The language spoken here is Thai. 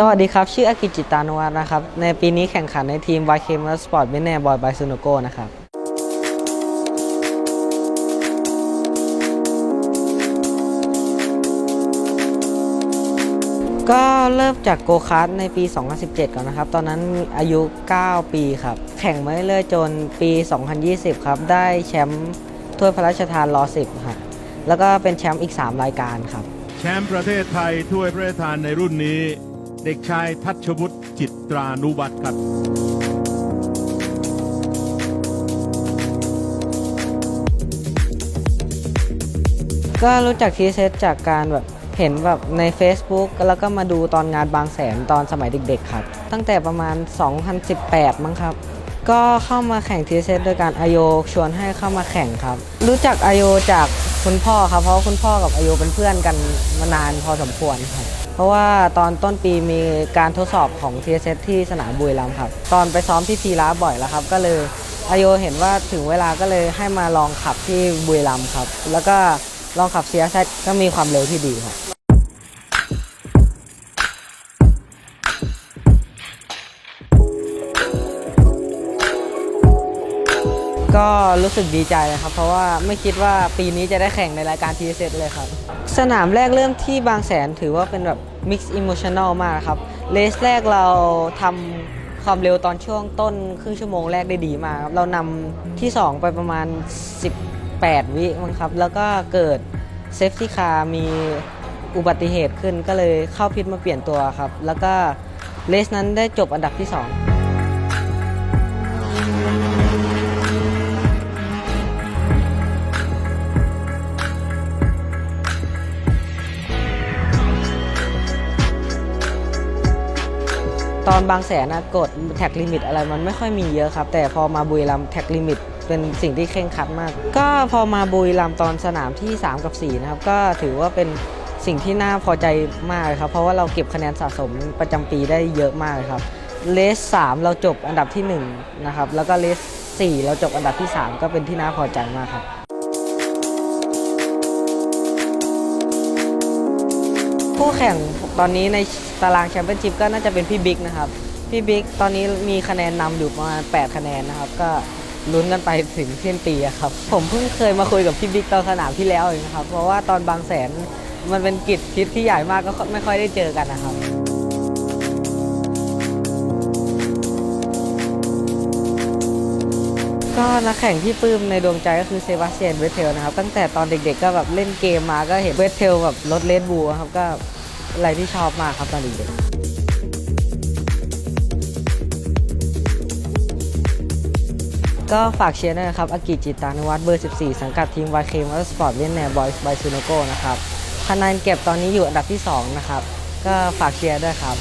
สวัสดีครับ ชื่ออากิจิตานุวัฒน์นะครับ ในปีนี้แข่งขันในทีม YK Motorsport เบนเน่บอยบายซูโนโกนะครับก็เริ่มจากโกคาร์ทในปี 2017 ก่อนนะครับ ตอนนั้นอายุ 9 ปีครับ แข่งมาเรื่อยๆจนปี 2020 ครับ ได้แชมป์ถ้วยพระราชทานรอ10ครับแล้วก็เป็นแชมป์อีก 3 รายการครับ แชมป์ประเทศไทยถ้วยพระราชทานในรุ่นนี้ เด็กชายทัชวุฒิจิตรานุวัตรครับ ก็รู้จักทีเซตจากการแบบเห็นแบบใน Facebook แล้วก็มาดูตอนงานบางแสนตอนสมัยเด็กๆครับ ตั้งแต่ประมาณ 2018 มั้งครับ ก็เข้ามาแข่งทีเซตโดยการอโยชวนให้เข้ามาแข่งครับ รู้จักอโยจากคุณพ่อครับ เพราะคุณพ่อกับอโยเป็นเพื่อนกันมานานพอสมควรครับ เพราะว่าตอนต้นปีมีการทดสอบของ TSS ที่สนามบุรีรัมย์ครับ ตอนไปซ้อมที่พีระบ่อยแล้วครับ ก็เลยอโยเห็นว่าถึงเวลาก็เลยให้มาลองขับที่บุรีรัมย์ครับ แล้วก็ลองขับ CSS ก็มีความเร็วที่ดีครับก็รู้สึกดีใจนะครับ เพราะว่าไม่คิดว่าปีนี้จะได้แข่งในรายการ TSS เลยครับ สนามแรกเริ่มที่บางแสนถือว่าเป็นแบบ Mix Emotional มากครับ เลสแรกเราทำความเร็วตอนช่วงต้นครึ่งชั่วโมงแรกได้ดีมากครับ เรานำที่ 2 ไปประมาณ 18 วิมั้งครับ แล้วก็เกิดเซฟตี้คาร์มีอุบัติเหตุขึ้นก็เลยเข้าพิษมาเปลี่ยนตัวครับ แล้วก็เลสนั้นได้จบอันดับที่ 2 ตอนบางแสนนะกดแท็กลิมิตอะไรมันไม่ค่อยมีเยอะครับ แต่พอมาบุรีรัมย์แท็กลิมิตเป็นสิ่งที่เคร่งครัดมาก ก็พอมาบุรีรัมย์ตอนสนามที่ 3 กับ 4 นะครับ ก็ถือว่าเป็นสิ่งที่น่าพอใจมากครับ เพราะว่าเราเก็บคะแนนสะสมประจำปีได้เยอะมากครับเลส3เราจบอันดับที่1นะครับแล้วก็เลส4เราจบอันดับที่ 3 ก็เป็นที่น่าพอใจมากครับ คู่แข่งตอนนี้ในตารางแชมเปี้ยนชิพก็น่าจะเป็นพี่บิ๊กนะครับ พี่บิ๊กตอนนี้มีคะแนนนำอยู่ประมาณ 8 คะแนนนะครับ ก็ลุ้นกันไปถึงสิ้นปีครับ ผมเพิ่งเคยมาคุยกับพี่บิ๊กตอนสนามที่แล้วเองนะครับ เพราะว่าตอนบางแสนมันเป็นกิจทิศที่ใหญ่มากก็ไม่ค่อยได้เจอกันนะครับ ก็นักแข่งที่ปลื้มในดวงใจก็คือเซบาสเตียนเวทเทลนะครับ ตั้งแต่ตอนเด็กๆก็แบบเล่นเกมมาก็เห็นเวทเทลแบบรถเลดบูครับก็อะไรที่ชอบมากครับตอนเด็กก็ฝากเชียร์ด้วยนะครับ อากิจิตานุวัฒน์เบอร์ 14 สังกัดทีม YK Motorsport เวียนแนบอยส์บายซูโนโกนะครับคะแนนเก็บตอนนี้อยู่อันดับที่ 2 นะครับ ก็ฝากเชียร์ด้วยครับ